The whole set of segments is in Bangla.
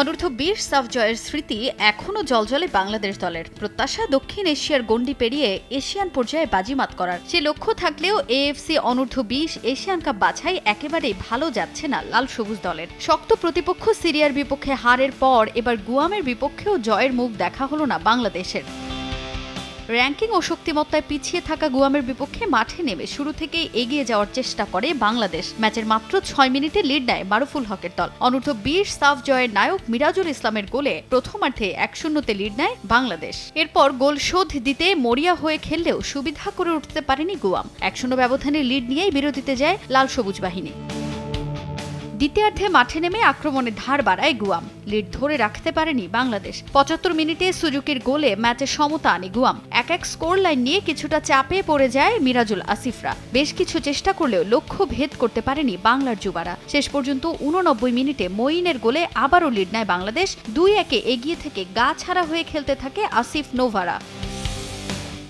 অনূর্ধ্ব বিশ সাফ জয়ের স্মৃতি এখনও জলজলে বাংলাদেশ দলের। প্রত্যাশা দক্ষিণ এশিয়ার গণ্ডি পেরিয়ে এশিয়ান পর্যায়ে বাজিমাত করার। সে লক্ষ্য থাকলেও এএফসি অনূর্ধ্ব বিশ এশিয়ান কাপ বাছাই একেবারেই ভালো যাচ্ছে না লাল সবুজ দলের। শক্ত প্রতিপক্ষ সিরিয়ার বিপক্ষে হারের পর এবার গুয়ামের বিপক্ষেও জয়ের মুখ দেখা হলো না বাংলাদেশের। র্যাঙ্কিং ও শক্তিমত্তায় পিছিয়ে থাকা গুয়ামের বিপক্ষে মাঠে নেমে শুরু থেকেই এগিয়ে যাওয়ার চেষ্টা করে বাংলাদেশ। ম্যাচের মাত্র ছয় মিনিটে লিড নেয় মারুফুল হকের দল। অনূর্ধ্ব বিশ সাফ জয়ের নায়ক মিরাজুল ইসলামের গোলে প্রথমার্ধে এক শূন্যতে লিড নেয় বাংলাদেশ। এরপর গোল শোধ দিতে মরিয়া হয়ে খেললেও সুবিধা করে উঠতে পারেনি গুয়াম। এক শূন্য ব্যবধানে লিড নিয়েই বিরতিতে যায় লাল সবুজ বাহিনী। দ্বিতীয়ার্ধে মাঠে নেমে আক্রমণে ধার বাড়ায় গুয়াম। লিড ধরে রাখতে পারেনি বাংলাদেশ। পঁচাত্তর মিনিটে সুজুকির গোলে ম্যাচে সমতা আনে গুয়াম। এক এক স্কোর লাইন নিয়ে কিছুটা চাপে পড়ে যায় মিরাজুল আসিফরা। বেশ কিছু চেষ্টা করলেও লক্ষ্য ভেদ করতে পারেনি বাংলার যুবারা। শেষ পর্যন্ত উননব্বই মিনিটে মঈনের গোলে আবারও লিড নেয় বাংলাদেশ। দুই একে এগিয়ে থেকে গা ছাড়া হয়ে খেলতে থাকে আসিফ নোভারা।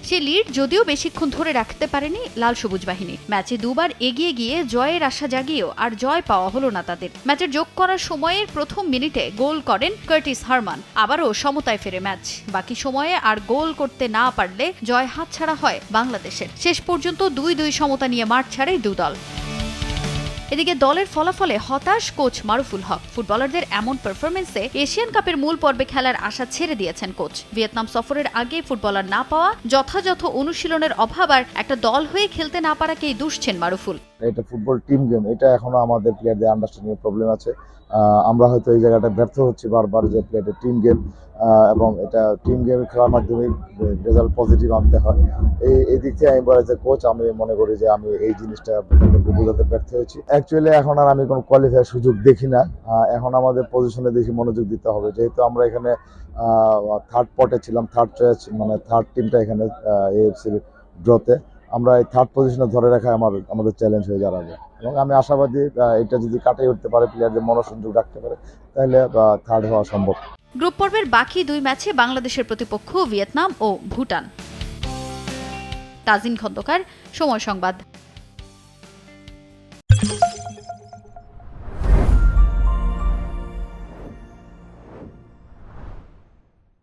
সে লিড যদিও বেশিক্ষণ ধরে রাখতে পারেনি লাল সবুজ বাহিনী। ম্যাচে দুবার এগিয়ে গিয়ে জয়ের আশা জাগিয়েও আর জয় পাওয়া হলো না তাদের। ম্যাচের যোগ করার সময়ের প্রথম মিনিটে গোল করেন কার্টিস হারমান। আবারও সমতায় ফেরে ম্যাচ। বাকি সময়ে আর গোল করতে না পারলে জয় হাত ছাড়া হয় বাংলাদেশের। শেষ পর্যন্ত দুই দুই সমতা নিয়ে মাঠ ছাড়ে দুদল। এদিকে দলের ফলাফলে হতাশ কোচ মারুফুল হক। ফুটবলারদের এমন পারফরমেন্সে এশিয়ান কাপের মূল পর্বে খেলার আশা ছেড়ে দিয়েছেন কোচ। ভিয়েতনাম সফরের আগে ফুটবলার না পাওয়া যথাযথ অনুশীলনের অভাব আর একটা দল হয়ে খেলতে না পারাকেই দুষছেন মারুফুল। এটা ফুটবল টিম গেম এটা এখনও আমাদের প্লেয়ারদের আন্ডারস্ট্যান্ডিং প্রবলেম আছে। আমরা হয়তো এই জায়গাটা ব্যর্থ হচ্ছি বারবার যে প্লেয়ারদের টিম গেম এবং এটা টিম গেম খেলার মাধ্যমে রেজাল্ট পজিটিভ আনতে হয়। এই এই দিক থেকে আমি বলে যে কোচ আমি মনে করি যে আমি এই জিনিসটা বোঝাতে ব্যর্থ হয়েছি। অ্যাকচুয়ালি এখন আর আমি কোনো কোয়ালিফায়ার সুযোগ দেখি না। এখন আমাদের পজিশনে দেখি মনোযোগ দিতে হবে। যেহেতু আমরা এখানে থার্ড পটে ছিলাম থার্ড মানে থার্ড টিমটা এখানে এএফসির ড্রতে আমরা এই থার্ড পজিশনে ধরে রাখা আমার, আমাদের চ্যালেঞ্জ হয়ে দাঁড়াবে। এবং আমি আশাবাদী এটা যদি কাটাই উঠতে পারে প্লেয়ারদের মনোসংযোগ রাখতে পারে, তাহলে থার্ড হওয়া সম্ভব। গ্রুপ পর্বের বাকি দুই ম্যাচে বাংলাদেশের প্রতিপক্ষ ভিয়েতনাম ও ভুটান। তাজিন খন্দকার, সময় সংবাদ।